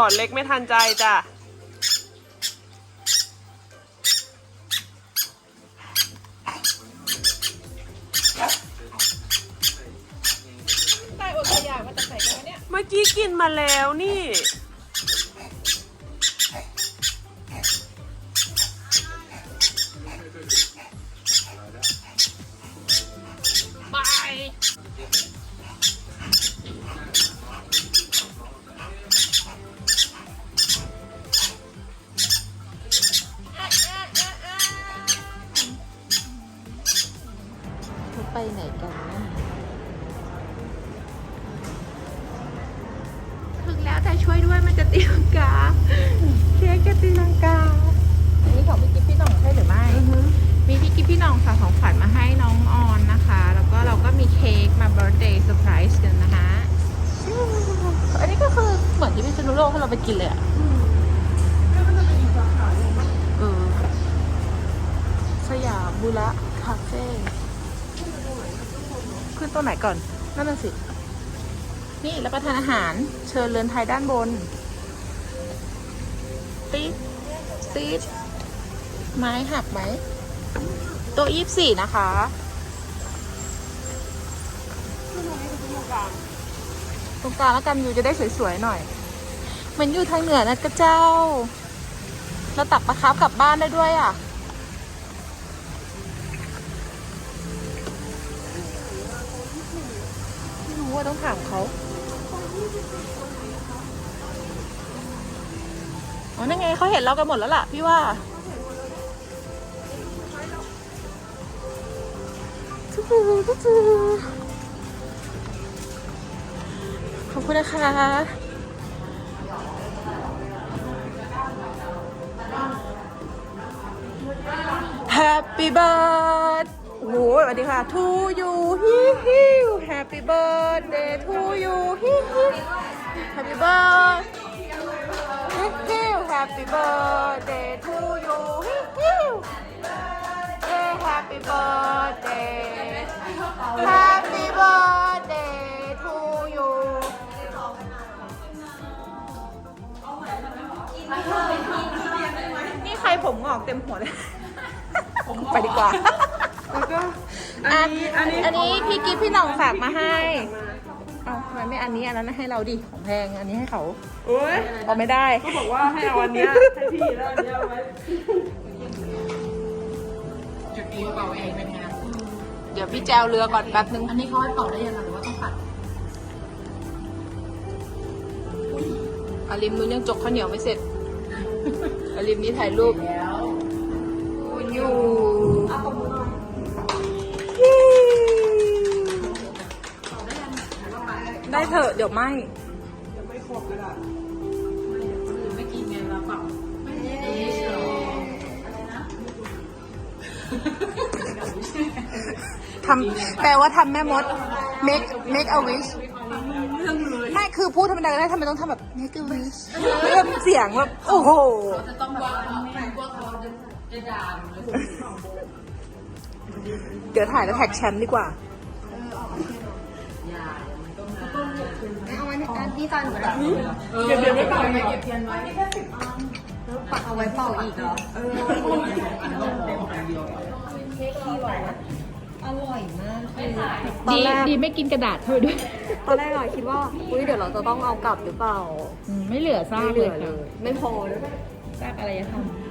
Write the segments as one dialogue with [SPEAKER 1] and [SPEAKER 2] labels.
[SPEAKER 1] หลอดเล็กไม่ทันใจจ้ะ
[SPEAKER 2] ตายอดตายอยากมาจากไหนกันวะเนี่ย
[SPEAKER 1] เมื่อกี้กินมาแล้วนี่
[SPEAKER 2] ช่วยด้วยมันจะตีลังกาเค้กจะตีลังกา
[SPEAKER 3] อันนี้ของพี่กิ๊ฟพี่หน่องใช่หรือไม่
[SPEAKER 2] มีพี่กิ๊บพี่น้องฝากของขวัญมาให้น้องออนนะคะ แล้วก็เราก็มีเค้กมา birthday surprise กันนะคะ
[SPEAKER 3] อันนี้ก็คือเหมือนที่พิษณุโลกที่เราไปกินเลยอะเออสยามบุระคาเฟ่ขึ้นตัวไหนก่อน นั่นน่ะสิ นี่รับประทานอาหารเชิญเรือนไทยด้านบน ติ๊ดติ๊ดไม้หักไหมโตัวยี่สี่นะคะตรงกลางแล้วกันวิวจะได้สวยๆหน่อย เหมือนอยู่ทางเหนือนะกระเจ้า เราตักปลาคาร์ฟกลับบ้านได้ด้วยอะไม่รู้ว่าต้องถามเขา อ๋อนั่นไงเขาเห็นเรากันหมดแล้วล่ะพี่ว่าขอบคุณนะคะ Happy birthday โอ้โหสวัสดีค่ะ to you ฮิฮิว Happy birthday to you ฮิฮิ Happy birthday ฮิฮิว Happy birthday to you ฮิฮิว Hey, Happy birthday Happy birthday to you นี่ใครผมงอกเต็มหัวเลย ไปดีกว่า
[SPEAKER 1] แล้วก็
[SPEAKER 3] อัน
[SPEAKER 1] อันนี้
[SPEAKER 3] อันนี้พี่กิ๊ฟพี่หน่องฝากมาให้เอา ทำไมไม่อันนี้อันนั้นให้เราดิของแพงอันนี้ให้เขา
[SPEAKER 1] โอ้ย
[SPEAKER 3] เอาไม่ได้
[SPEAKER 1] ก็บอกว่าให้เอาอันเนี้ยให้พี่แล้วอันเนี้ยเอาไว้
[SPEAKER 2] จุดเองเป่าเองเป็นไง
[SPEAKER 3] เดี๋ยวพี่แจวเรือก่อนแป๊บนึง
[SPEAKER 2] อันนี้เขาให้เป่าได้ยังไงหรือว่าต้องปัด
[SPEAKER 3] อาริมมือยังจกข้าวเหนียวไม่เสร็จอาริมนี่ถ่ายรูป
[SPEAKER 2] แล้ว
[SPEAKER 3] อยู่ ได้เถอะเดี๋ยวไม่
[SPEAKER 2] ไม่กินไงเราเป่าไม่ได้หรอ
[SPEAKER 3] ทำแปลว่าทำแม่มด make make a wish ไม่คือพูดธรรมดาก็ได้ทำไมต้องทำแบบ make a wish แบบเสียงแบบโอ้โห
[SPEAKER 2] จะต้องว่าเขาว่าเขาจะด่าหรือ
[SPEAKER 3] เดี๋ยวถ่ายแล้วแท็กแชมป์ดีกว่า
[SPEAKER 2] อย่า
[SPEAKER 4] ไว้อันที่ตอนแบบ
[SPEAKER 2] เก็บเดี๋ยวไม่เป่าไงเก็บเทียนไว้
[SPEAKER 4] ปักเอาไว้เป่าอีกเหรอเอออร่อยมากคือตอน
[SPEAKER 3] ดี
[SPEAKER 4] แรก
[SPEAKER 3] ดีไม่กินกระดาษเธอด้วย
[SPEAKER 4] ตอนแรกเราคิดว่าอุ้ยเดี๋ยวเราจะต้องเอากลับหรือเปล่า
[SPEAKER 3] ไม่เหลือซาก
[SPEAKER 4] ไม่เห
[SPEAKER 3] เล
[SPEAKER 4] ลื
[SPEAKER 3] ย
[SPEAKER 4] อเล
[SPEAKER 3] ค่ะ
[SPEAKER 4] ย ไม่พอด้วย
[SPEAKER 3] ซากอะไรจะทำ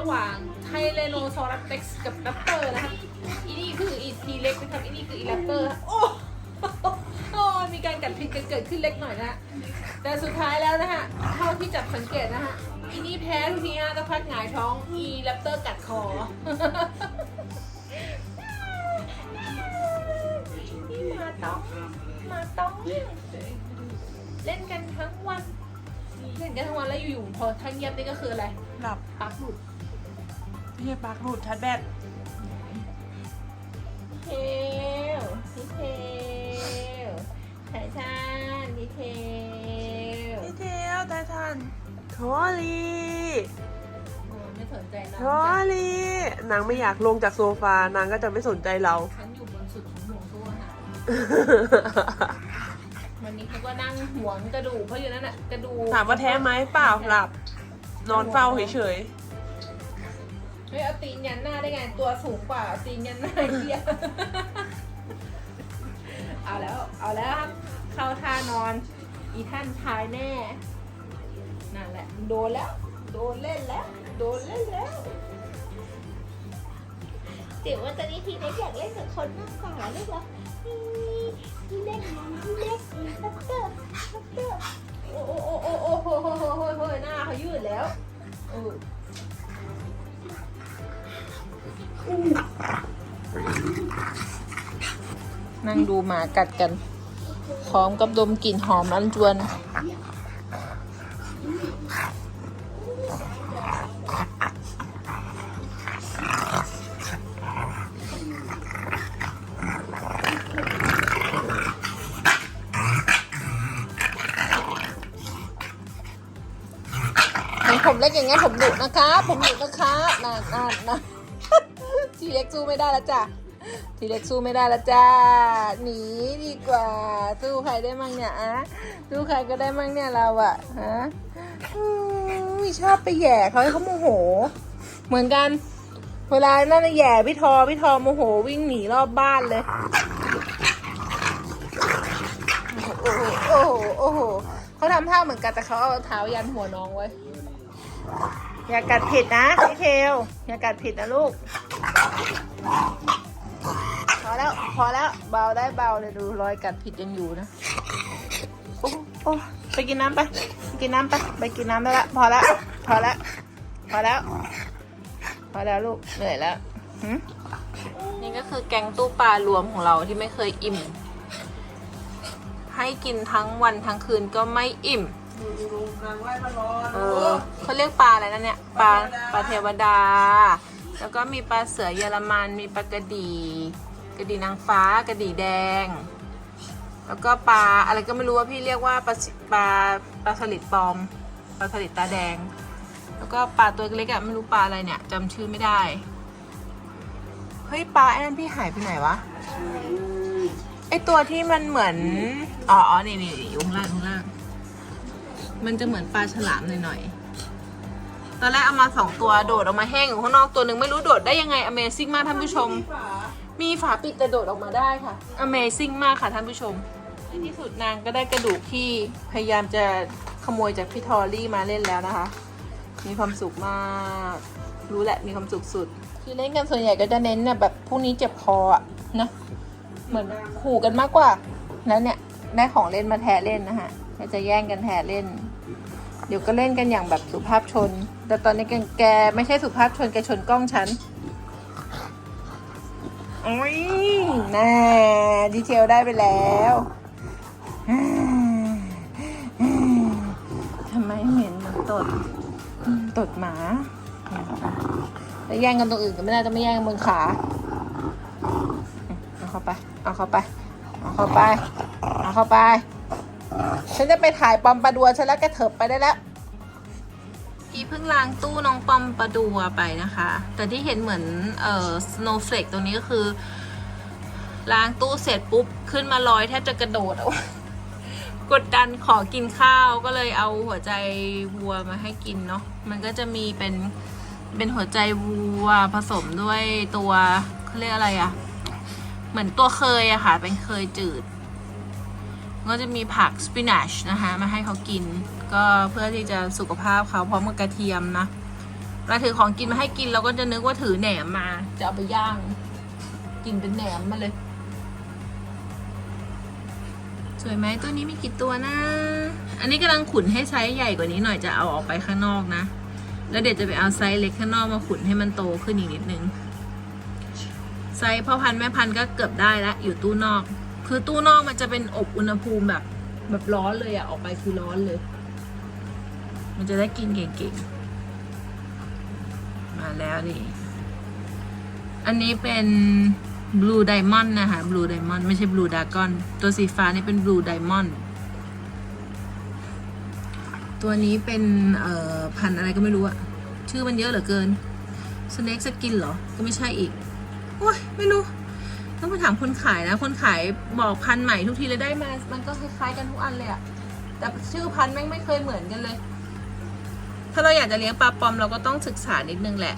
[SPEAKER 3] ระหว่างไทเลโนซอรัสเต็กซ์กับแรปเตอร์นะครับอีนี่คืออีทีเล็กนะครับอีนี่คืออีแรปเตอร์โอ้โอ้มีการกัดผิดกันเกิดขึ้นเล็กหน่อยนะฮะแต่สุดท้ายแล้วนะฮะเท่าที่จับสังเกตนะฮะอีนี่แพ้ทุกทีฮะก็พักหงายท้องอีแรปเตอร์กัดคอนี่มาต้องมาต้องเล่นกันทั้งวันเล่นกันทั้งวันแล้วอยู่ๆพอทั้งเงียบนี่ก็คืออะไร
[SPEAKER 1] หลับ
[SPEAKER 3] ปลักหลุด
[SPEAKER 1] พี่ปลักหลุดชัดแบต
[SPEAKER 3] เทลพี่เทลสายชานพี่เทล
[SPEAKER 1] พี่เทียวไททันทอลี
[SPEAKER 3] โอ้ไม่สนใจน้อง
[SPEAKER 1] ทอ
[SPEAKER 3] จ้ะ
[SPEAKER 1] ลีนางไม่อยากลงจากโซฟานางก็จะไม่สนใจเรา
[SPEAKER 3] ฉันอยู่บนสุดของห่วงโซ่อาหารวันนี้เขาก็นั่งหวงกระดูกเพราะอยู่นั่นน่ะกระดูก
[SPEAKER 1] ถามว่าแท้ไหมเปล่าหลับ นอนเฝ้าเฉย
[SPEAKER 3] เฮ้ยเอาตีนยันหน้าได้ไง ตัวสูงกว่าเอาตีนยันหน้าเฮียเอาแล้ว เอาแล้วครับเข้าท่านอน อีท่านทายแน่ นั่นแหละ โดนแล้ว โดนเล่นแล้ว โดนเล่นแล้วเดี๋ยวว่าตอนนี้ทีเล็กอยากเล่นกับคนมากกว่าลูกเหรอทีเล็กทีเล็กลับเตอร์ลับเตอร์โอ้โอ้โอ้โอ้โอ้โหโหโหโหโหหน้าเขายืดแล้วเออ นั่งดูหมากัดกัน พร้อมกับดมกลิ่นหอมอันจวนเห็นผมเล็กอย่างเงี้ยผมดุนะคะ ผมดุนะคะน่าน่าน่า ทีเล็กสู้ไม่ได้แล้วจ้ะทีเล็กสู้ไม่ได้แล้วจ้าหนีดีกว่า สู้ใครได้มั่งเนี่ยอะสู้ใครก็ได้มั่งเนี่ยเราอะฮะอุ้ยชอบไปแย่เขาให้เขาโมโห เหมือนกัน เวลานั่นแย่พี่ทอพี่ทอโมโหวิ่งหนีรอบบ้านเลยโอ้โหโอ้โหโอ้โหเขาทำท่าเหมือนกันแต่เขาเอาเท้ายันหัวน้องไว้ อย่ากัดผิดนะพี่เทลอย่ากัดผิดนะลูก พอแล้วพอแล้วเบาได้เบาเลยดูรอยกัดผิดยังอยู่นะโอ้โอ้ไปกินน้ำไปไปกินน้ำไปไปกินน้ำได้ละพอแล้วพอแล้วพอแล้วพอแล้วลูกเหนื่อยแล้วนี่ก็คือแกงตู้ปลารวมของเราที่ไม่เคยอิ่ม ให้กินทั้งวันทั้งคืนก็ไม่อิ่ม
[SPEAKER 1] ๆดูนางไล่มารอ
[SPEAKER 3] เออเขาเรียกปลาอะไรนะเนี่ยปลาปลาเทวดา แล้วก็มีปลาเสือเยอรมันมีปลากระดีกระดีนางฟ้ากระดีแดง แล้วก็ปลาอะไรก็ไม่รู้ว่าพี่เรียกว่าปลาสิปลาปลาสลิดปลอมปลาสลิดตาแดง แล้วก็ปลาตัวเล็กอะไม่รู้ปลาอะไรเนี่ยจำชื่อไม่ได้เฮ้ยปลาไอ้นั่นพี่หายไปไหนวะไอตัวที่มันเหมือนอ๋ออ๋อนี่นี่นี่อยู่ข้างล่างข้างล่าง มันจะเหมือนปลาฉลามหน่อยๆ ตอนแรกเอามาสองตัวโดดออกมาแห้งอยู่ข้างนอกตัวหนึ่งไม่รู้โดดได้ยังไง Amazing มากท่านผู้ชม มีฝาปิดแต่โดดออกมาได้ค่ะ Amazing มากค่ะท่านผู้ชมในที่สุดนางก็ได้กระดูกที่พยายามจะขโมยจากพี่ทอรี่มาเล่นแล้วนะคะ มีความสุขมาก รู้แหละมีความสุขสุดที่เล่นกันส่วนใหญ่ก็จะเน้นแบบพวกนี้เจ็บคออะนะ เหมือนขู่กันมากกว่า แล้วเนี่ยได้ของเล่นมาแทะเล่นนะฮะจะแย่งกันแทะเล่น เดี๋ยวก็เล่นกันอย่างแบบสุภาพชน แต่ตอนนี้แกแกไม่ใช่สุภาพชนแกชนกล้องฉันโอ้ยแน่ดีเทลได้ไปแล้วอืมอืมทำไมเหม็นเหมือนตดอืมตดหมาแล้วแย่งกันตรงอื่นก็ไม่ได้จะไม่แย่งกันบนขา เอาเข้าไป เอาเข้าไป เอาเข้าไป เอาเข้าไป ฉันจะไปถ่ายปอมปลาดัวฉันแล้วแกเถิบไปได้แล้วพี่เพิ่งล้างตู้น้องปอมปลาดัวไปนะคะ แต่ที่เห็นเหมือนเอ่อ snowflake ตรงนี้ก็คือ ล้างตู้เสร็จปุ๊บ ขึ้นมาลอยแทบจะกระโดดเอากดดันขอกินข้าวก็เลยเอาหัวใจวัวมาให้กินเนาะ มันก็จะมีเป็นเป็นหัวใจวัวผสมด้วยตัวเขาเรียกอะไรอะเหมือนตัวเคยอะค่ะ เป็นเคยจืด ก็จะมีผักสปินัชนะคะมาให้เขากิน ก็เพื่อที่จะสุขภาพเขาพร้อมกับกระเทียมนะเราถือของกินมาให้กินเราก็จะนึกว่าถือแหนมมา จะเอาไปย่าง กินเป็นแหนมมาเลย สวยไหมตัวนี้มีกี่ตัวนะ อันนี้กำลังขุนให้ไซส์ใหญ่กว่านี้หน่อยจะเอาออกไปข้างนอกนะ แล้วเดี๋ยวจะไปเอาไซส์เล็กข้างนอกมาขุนให้มันโตขึ้นอีกนิดนึงไซส์พ่อพันธุ์แม่พันธุ์ก็เกือบได้แล้วอยู่ตู้นอก คือตู้นอกมันจะเป็นอบอุณหภูมิแบบ แบบร้อนเลยอะออกไปคือร้อนเลย มันจะได้กินเก่งๆ มาแล้วนี่อันนี้เป็น blue diamond นะคะ blue diamond ไม่ใช่ blue dragon ตัวสีฟ้านี่เป็น blue diamond ตัวนี้เป็นเอ่อพันอะไรก็ไม่รู้อะชื่อมันเยอะเหลือเกิน snake skin เหรอ ก็ไม่ใช่อีก โอ้ย ไม่รู้ ต้องไปถามคนขายนะ คนขายบอกพันใหม่ทุกทีเลยได้มา มันก็คล้ายๆกันทุกอันเลยอะแต่ชื่อพันแม่งไม่เคยเหมือนกันเลย ถ้าเราอยากจะเลี้ยงปลาปอมเราก็ต้องศึกษานิดนึงแหละ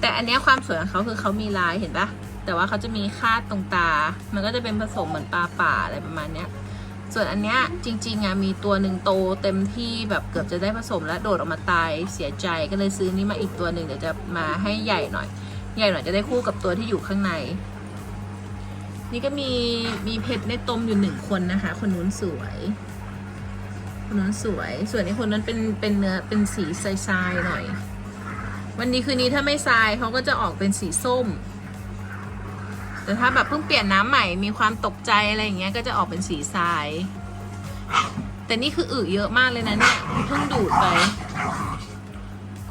[SPEAKER 3] แต่อันนี้ความสวยของเขาคือเขามีลายเห็นปะแต่ว่าเขาจะมีคาดตรงตา มันก็จะเป็นผสมเหมือนปลาป่าอะไรประมาณเนี้ย ส่วนอันเนี้ยจริงๆอะมีตัวหนึ่งโตเต็มที่แบบเกือบจะได้ผสมแล้วโดดออกมาตายเสียใจก็เลยซื้อนี้มาอีกตัวหนึ่งเดี๋ยวจะมาให้ใหญ่หน่อย ใหญ่หน่อยจะได้คู่กับตัวที่อยู่ข้างใน นี่ก็มีมีเพชรในตมอยู่หนึ่งคนนะคะ คนนู้นสวย คนนู้นสวย ส่วนนี้คนนั้นเป็นเป็นเนื้อเป็นสีทรายๆหน่อย วันนี้คืนนี้ถ้าไม่ทรายเขาก็จะออกเป็นสีส้ม แต่ถ้าแบบเพิ่งเปลี่ยนน้ำใหม่มีความตกใจอะไรอย่างเงี้ยก็จะออกเป็นสีทราย แต่นี่คืออึเยอะมากเลยนะเนี่ยเพิ่งดูดไป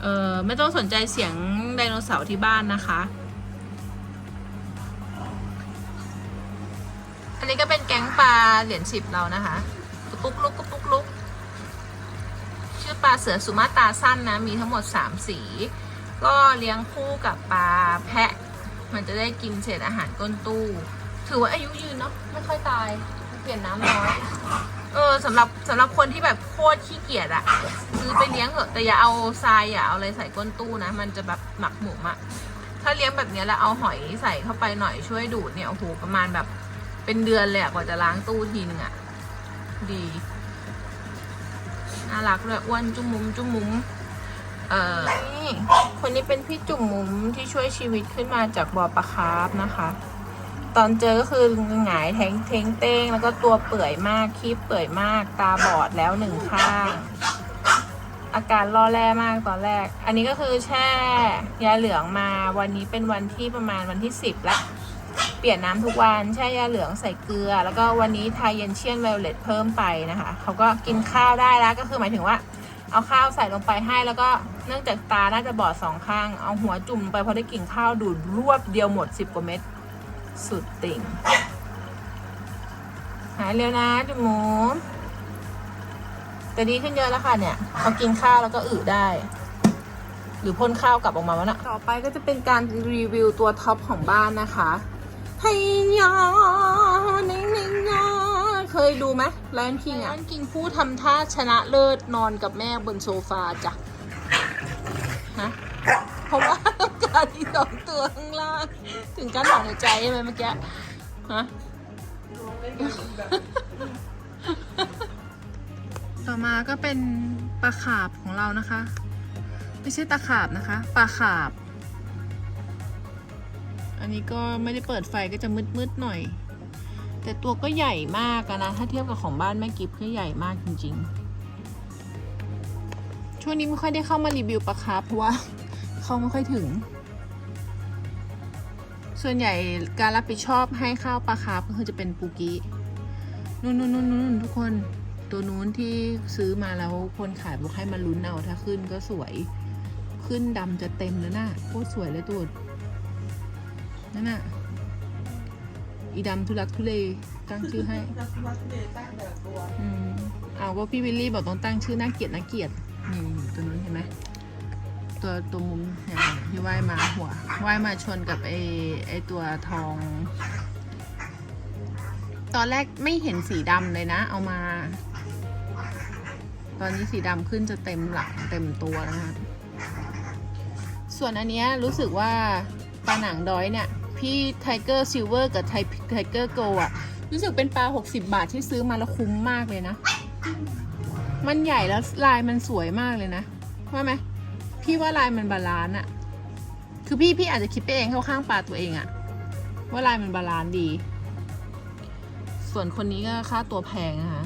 [SPEAKER 3] เออไม่ต้องสนใจเสียงไดโนเสาร์ที่บ้านนะคะ นนี้ก็เป็นแก๊งปลาเหรียญสิบเรานะคะกระปุกลุกกระปุกลุก ชื่อปลาเสือสุมาตราสั้นนะ มีทั้งหมด3สี ก็เลี้ยงคู่กับปลาแพะ มันจะได้กินเศษอาหารก้นตู้ ถือว่าอายุยืนเนาะ ไม่ค่อยตาย เปลี่ยนน้ำน้อย เออสำหรับสำหรับคนที่แบบโคตรขี้เกียจอะซื้อไปเลี้ยงเถอะ แต่อย่าเอาทรายอย่าเอาอะไรใส่ก้นตู้นะ มันจะแบบหมักหมมอะถ้าเลี้ยงแบบนี้แล้วเอาหอยใส่เข้าไปหน่อยช่วยดูดเนี่ย โอ้โห ประมาณแบบ เป็นเดือนเลยอะกว่าจะล้างตู้ทีนึงอะดีน่ารักด้วยอ้วนจุ้มมุมจุ้มมุมเอ่อนี่คนนี้เป็นพี่จุ่มมุมที่ช่วยชีวิตขึ้นมาจากบ่อปลาคาร์ฟนะคะ ตอนเจอก็คือหงายแทงเทงเต้ง แล้วก็ตัวเปื่อยมากขี้เปื่อยมากตาบอดแล้วหนึ่งข้าง อาการล่อแร่มากตอนแรก อันนี้ก็คือแช่ยาเหลืองมาวันนี้เป็นวันที่ประมาณวันที่สิบละ เปลี่ยนน้ำทุกวันแช่ยาเหลืองใส่เกลือ แล้วก็วันนี้ทาเยนเชียนไวโอเลตเพิ่มไปนะคะเขาก็กินข้าวได้แล้วก็คือหมายถึงว่าเอาข้าวใส่ลงไปให้แล้วก็เนื่องจากตาน่าจะบอดสองข้าง เอาหัวจุ่มลงไปพอได้กินข้าวดูดรวบเดียวหมดสิบกว่าเม็ดสุดติ่ง หายเร็วนะจุ๋มหมูแต่ดีขึ้นเยอะแล้วค่ะเนี่ยเขากินข้าวแล้วก็อึได้ หรือพ่นข้าวกลับออกมาวะนะต่อไปก็จะเป็นการรีวิวตัวท็อปของบ้านนะคะ ไฮยานิ่งนิ่งยาเคยดูไหมไลออนคิงอะไลออนคิงผู้ทำท่าชนะเลิศนอนกับแม่บนโซฟาจ้ะฮะเพราะว่าต้องการที่สองตัวข้างล่าง ถึงการถอนหายใจใช่ไหมเมื่อกี้ฮะต่อมาก็เป็นปลาขาบของเรานะคะ ไม่ใช่ตะขาบนะคะปลาขาบ อันนี้ก็ไม่ได้เปิดไฟก็จะมืดๆหน่อย แต่ตัวก็ใหญ่มากนะ ถ้าเทียบกับของบ้านแม่กิฟก็ใหญ่มากจริง ๆ ช่วงนี้ไม่ค่อยได้เข้ามารีวิวปลาคาร์ฟเพราะว่าเข้าไม่ค่อยถึง ส่วนใหญ่การรับผิดชอบให้ข้าวปลาคาร์ฟก็คือจะเป็นปูกี้นู่นนู่นนู่นนู่นทุกคนตัวนู้นที่ซื้อมาแล้วคนขายบอกให้มาลุ้นเอาถ้าขึ้นก็สวย ขึ้นดำจะเต็มแล้วนะ่ะโคตรสวยเลยตัว นั่นน่ะ อีดำทุลักทุเลตั้งชื่อให้อืมเอาก็พี่วิลลี่บอกต้องตั้งชื่อน่าเกลียดน่าเกลียดนี่ตัวนู้นเห็นไหมตัวตัวมุมเนี่ยที่ว่ายมาหัวว่ายมาชนกับไอไอตัวทอง ตอนแรกไม่เห็นสีดำเลยนะ เอามา ตอนนี้สีดำขึ้นจะเต็มหลังเต็มตัวแล้วนะคะส่วนอันเนี้ยรู้สึกว่าปลาหนังดอยเนี่ย พี่ไทเกอร์ซิลเวอร์กับไทไทเกอร์โกอะ รู้สึกเป็นปลา 60 บาทที่ซื้อมาแล้วคุ้มมากเลยนะ มันใหญ่แล้วลายมันสวยมากเลยนะ ว่าไหม พี่ว่าลายมันบาลานซ์อะคือพี่พี่อาจจะคิดไปเองเข้าข้างปลาตัวเองอะว่าลายมันบาลานซ์ดีสส่วนคนนี้ก็ค่าตัวแพงนะคะ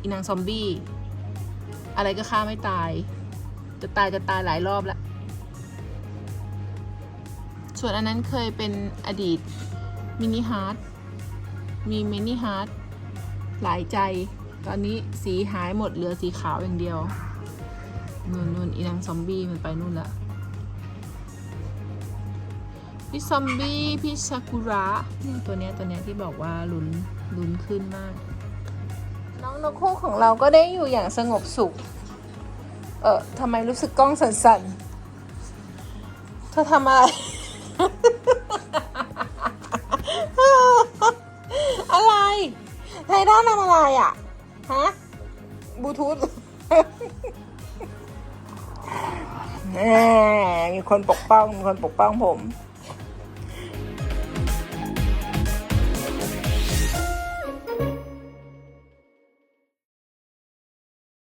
[SPEAKER 3] อีนางซอมบี้ อะไรก็ฆ่าไม่ตาย จะตายจะตายหลายรอบแล้ว ส่วนอันนั้นเคยเป็นอดีตมินิฮาร์ดมีมินิฮาร์ดหลายใจ ตอนนี้สีหายหมดเหลือสีขาวอย่างเดียวนู่นนู่นอีนางซอมบี้มันไปนู่นละพี่ซอมบี้พี่ซากุระเนี่ยตัวเนี้ยตัวเนี้ยที่บอกว่าลุ้นลุ้นขึ้นมาก น้องนกคู่ของเราก็ได้อยู่อย่างสงบสุข เออทำไมรู้สึกกล้องสั่นๆเธอทำอะไร ไทด้านทำอะไรอะ ฮะบลูทูธแหมมีคนปกป้อง มีคนปกป้องผม